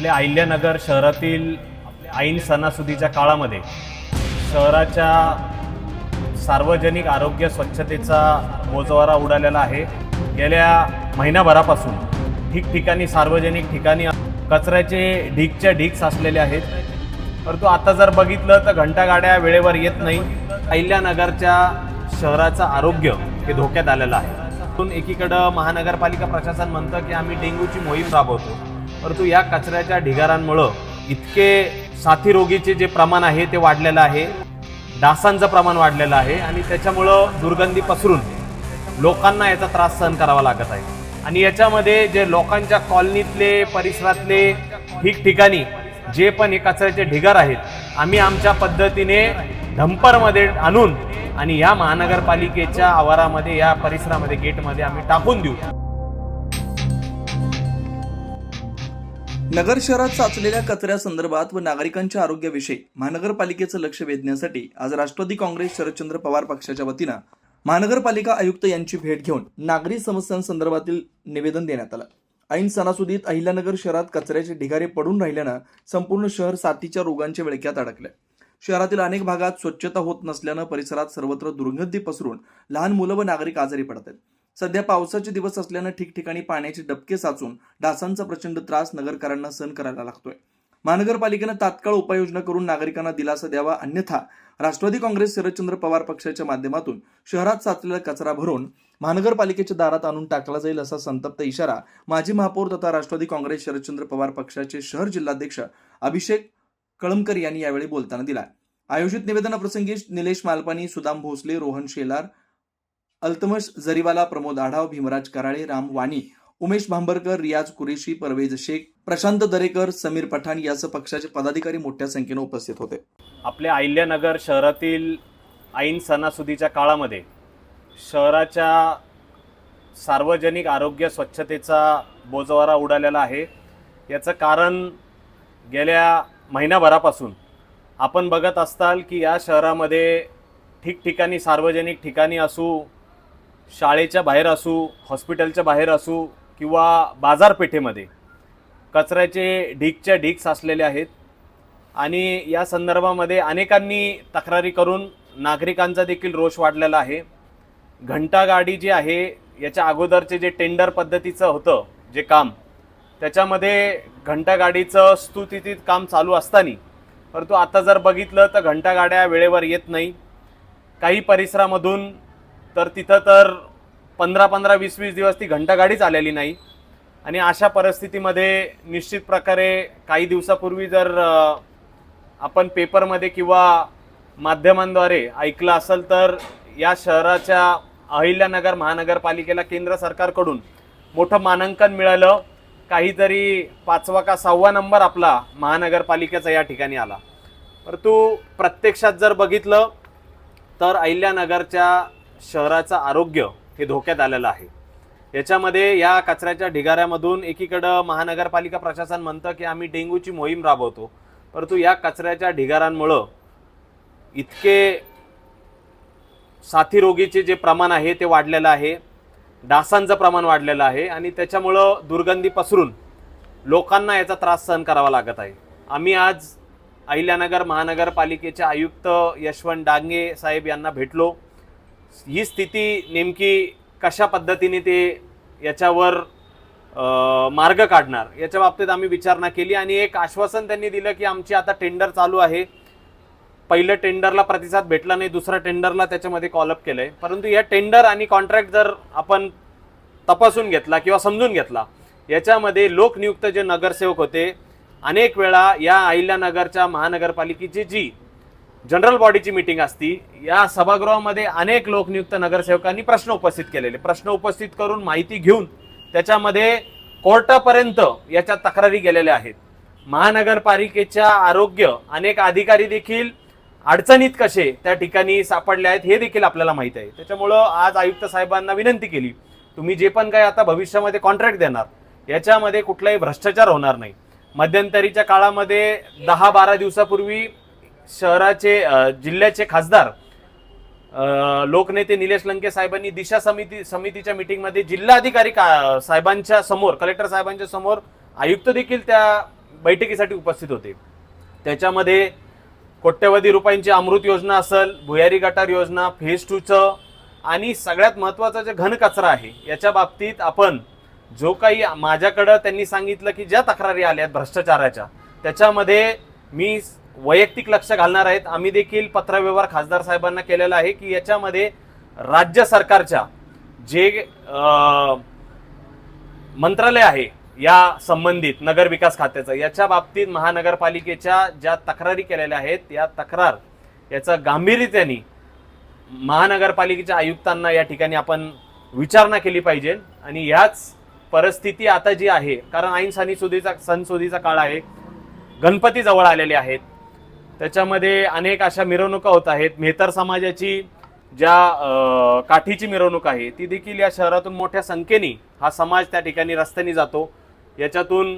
आपल्या अहिल्यानगर शहरातील ऐन सणासुदीच्या काळामध्ये शहराच्या सार्वजनिक आरोग्य स्वच्छतेचा बोजवारा उडालेला आहे. गेल्या महिनाभरापासून ठिकठिकाणी सार्वजनिक ठिकाणी कचऱ्याचे ढीकच्या ढीक साचलेले आहेत. परंतु आता जर बघितलं तर घंटागाड्या वेळेवर येत नाही. अहिल्यानगरच्या शहराचं आरोग्य हे धोक्यात आलेलं आहे. एकीकडं महानगरपालिका प्रशासन म्हणतं की आम्ही डेंग्यूची मोहीम राबवतो. परंतु या कचऱ्याच्या ढिगारांमुळं इतके साथीरोगीचे जे प्रमाण आहे ते वाढलेलं आहे. डासांचं प्रमाण वाढलेलं आहे आणि त्याच्यामुळं दुर्गंधी पसरून लोकांना याचा त्रास सहन करावा लागत आहे. आणि याच्यामध्ये जे लोकांच्या कॉलनीतले परिसरातले ठिकठिकाणी जे पण हे कचऱ्याचे ढिगार आहेत आम्ही आमच्या पद्धतीने ढंपरमध्ये आणून आणि या महानगरपालिकेच्या आवारामध्ये या परिसरामध्ये गेटमध्ये आम्ही टाकून देऊ. नगर शहरात साचलेल्या कचऱ्यासंदर्भात व नागरिकांच्या आरोग्याविषयी महानगरपालिकेचं लक्ष वेधण्यासाठी आज राष्ट्रवादी काँग्रेस शरदचंद्र पवार पक्षाच्या वतीनं महानगरपालिका आयुक्त यांची भेट घेऊन नागरी समस्यांसंदर्भातील निवेदन देण्यात आलं. ऐन सणासुदीत अहिल्यानगर शहरात कचऱ्याचे ढिगारे पडून राहिल्यानं संपूर्ण शहर साथीच्या रोगांच्या विळख्यात अडकले. शहरातील अनेक भागात स्वच्छता होत नसल्यानं परिसरात सर्वत्र दुर्गंधी पसरून लहान मुलं व नागरिक आजारी पडत आहेत सध्या पावसाचे दिवस असल्यानं ठिकठिकाणी पाण्याचे डबके साचून डासांचा प्रचंड त्रास नगरकरांना सहन करायला लागतोय. महानगरपालिकेनं तात्काळ उपाययोजना करून नागरिकांना दिलासा द्यावा अन्यथा राष्ट्रवादी काँग्रेस शरदचंद्र पवार पक्षाच्या माध्यमातून शहरात साचलेला कचरा भरून महानगरपालिकेच्या दारात आणून टाकला जाईल असा संतप्त इशारा माजी महापौर तथा राष्ट्रवादी काँग्रेस शरदचंद्र पवार पक्षाचे शहर जिल्हाध्यक्ष अभिषेक कळमकर यांनी यावेळी बोलताना दिला. आयोजित निवेदनाप्रसंगी निलेश मालपानी सुदाम भोसले रोहन शेलार अल्तमश जरीवाला प्रमोद आढाव भीमराज कराळे राम वाणी उमेश भांबरकर रियाज कुरेशी परवेज शेख प्रशांत दरेकर समीर पठाण यासह पक्षाचे पदाधिकारी मोठ्या संख्येने उपस्थित होते. आपल्या अहिल्यानगर शहरातील ऐन सणासुदीच्या काळामध्ये शहराच्या सार्वजनिक आरोग्य स्वच्छतेचा बोजवारा उडालेला आहे. याचं कारण गेल्या महिनाभरापासून आपण बघत असताल की या शहरामध्ये ठिकठिकाणी सार्वजनिक ठिकाणी असू शाळेच्या बाहेर असू हॉस्पिटलच्या बाहेर असू किंवा बाजारपेठेमध्ये कचऱ्याचे ढीकच्या ढीक साचलेले आहेत. आणि या संदर्भामध्ये अनेकांनी तक्रारी करून नागरिकांचा देखील रोष वाढलेला आहे. घंटागाडी जी आहे याच्या अगोदरचे जे टेंडर पद्धतीचं होतं जे काम त्याच्यामध्ये घंटागाडीचं स्तुतितीत काम चालू असताना परंतु आता जर बघितलं तर घंटागाड्या वेळेवर येत नाही. काही परिसरामधून तर तिथं तर पंधरा पंधरा वीस वीस दिवस ती घंटागाडीच आलेली नाही. आणि अशा परिस्थितीमध्ये निश्चित प्रकारे काही दिवसापूर्वी जर आपण पेपरमध्ये किंवा माध्यमांद्वारे ऐकलं असेल तर या शहराच्या अहिल्यानगर महानगरपालिकेला केंद्र सरकारकडून मोठं मानांकन मिळालं. काहीतरी पाचवा का सहावा नंबर आपला महानगरपालिकेचा या ठिकाणी आला. परंतु प्रत्यक्षात जर बघितलं तर अहिल्यानगरच्या शहराचं आरोग्य हे धोक्यात आलेलं आहे. याच्यामध्ये या कचऱ्याच्या ढिगाऱ्यामधून एकीकडं महानगरपालिका प्रशासन म्हणतं की आम्ही डेंग्यूची मोहीम राबवतो. परंतु या कचऱ्याच्या ढिगारांमुळं इतके साथीरोगीचे जे प्रमाण आहे ते वाढलेलं आहे. डासांचं प्रमाण वाढलेलं आहे आणि त्याच्यामुळं दुर्गंधी पसरून लोकांना याचा त्रास सहन करावा लागत आहे. आम्ही आज अहिल्यानगर महानगरपालिकेचे आयुक्त यशवंत डांगे साहेब यांना भेटलो. ही स्थिती नेमकी कशा पद्धतीने ते याच्यावर मार्ग काढणार याच्या बाबतीत आम्ही विचारणा केली आणि एक आश्वासन त्यांनी दिलं की आमची आता टेंडर चालू आहे. पहिलं टेंडरला प्रतिसाद भेटला नाही दुसऱ्या टेंडरला त्याच्यामध्ये कॉलअप केलं आहे परंतु या टेंडर आणि कॉन्ट्रॅक्ट जर आपण तपासून घेतला किंवा समजून घेतला याच्यामध्ये लोकनियुक्त जे नगरसेवक होते अनेक वेळा या अहिल्यानगरच्या महानगरपालिकेची जी जनरल बॉडीची मीटिंग असती. या सभागृहामध्ये अनेक लोकनियुक्त नगरसेवकांनी प्रश्न उपस्थित केलेले. प्रश्न उपस्थित करून माहिती घेऊन त्याच्यामध्ये कोर्टापर्यंत याच्या तक्रारी गेलेल्या आहेत. महानगरपालिकेच्या आरोग्य अनेक अधिकारी देखील अडचणीत कसे त्या ठिकाणी सापडले आहेत हे देखील आपल्याला माहीत आहे. त्याच्यामुळं आज आयुक्त साहेबांना विनंती केली तुम्ही जे पण काही आता भविष्यामध्ये कॉन्ट्रॅक्ट देणार याच्यामध्ये कुठलाही भ्रष्टाचार होणार नाही. मध्यंतरीच्या काळामध्ये दहा बारा दिवसापूर्वी शहराचे जिल्ह्याचे खासदार लोकनेते निलेश लंके साहेबांनी दिशा समिती समितीच्या मिटिंगमध्ये जिल्हाधिकारी का साहेबांच्या समोर कलेक्टर साहेबांच्या समोर आयुक्त देखील त्या बैठकीसाठी उपस्थित होते. त्याच्यामध्ये कोट्यवधी रुपयांची अमृत योजना असेल भुयारी गटार योजना फेज टूचं आणि सगळ्यात महत्त्वाचा जे घन कचरा आहे याच्या बाबतीत आपण जो काही माझ्याकडं त्यांनी सांगितलं की ज्या तक्रारी आल्या आहेत भ्रष्टाचाराच्या त्याच्यामध्ये मी वैयक्तिक लक्ष घालणार आहेत. आम्ही देखील पत्रव्यवहार खासदार साहेबांना केलेला आहे की याच्यामध्ये राज्य सरकारच्या जे मंत्रालय आहे या संबंधित नगर विकास खात्याचं याच्या बाबतीत महानगरपालिकेच्या ज्या तक्रारी केलेल्या आहेत या तक्रार याचं गांभीर्यतेने महानगरपालिकेच्या आयुक्तांना या ठिकाणी आपण विचारणा केली पाहिजे. आणि ह्याच परिस्थिती आता जी आहे कारण ऐन सणीसुदीचा सणसुदीचा काळ आहे. गणपती जवळ आलेले आहेत. त्याच्यामध्ये अनेक अशा मिरवणुका होत आहेत. मेहतर समाजाची ज्या काठीची मिरवणूक आहे ती देखील या शहरातून मोठ्या संख्येने हा समाज त्या ठिकाणी रस्त्याने जातो. याच्यातून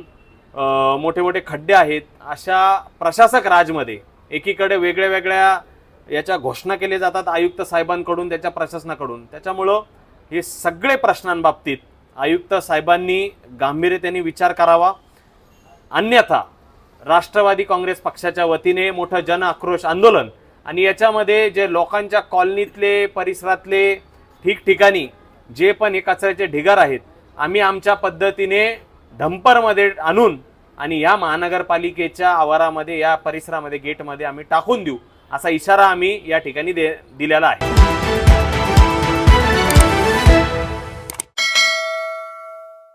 मोठे मोठे खड्डे आहेत. अशा प्रशासक राजमध्ये एकीकडे वेगळ्या वेगळ्या याच्या घोषणा केल्या जातात आयुक्त साहेबांकडून त्याच्या प्रशासनाकडून. त्याच्यामुळं हे सगळे प्रश्नांबाबतीत आयुक्त साहेबांनी गांभीर्यतेने विचार करावा. अन्यथा राष्ट्रवादी काँग्रेस पक्षाच्या वतीने मोठं जन आक्रोश आंदोलन. आणि याच्यामध्ये जे लोकांच्या कॉलनीतले परिसरातले ठिकठिकाणी जे पण हे कचऱ्याचे ढिगार आहेत आम्ही आमच्या पद्धतीने धंपरमध्ये आणून आणि या महानगरपालिकेच्या आवारामध्ये या परिसरामध्ये गेटमध्ये आम्ही टाकून देऊ असा इशारा आम्ही या ठिकाणी दे दिलेला आहे.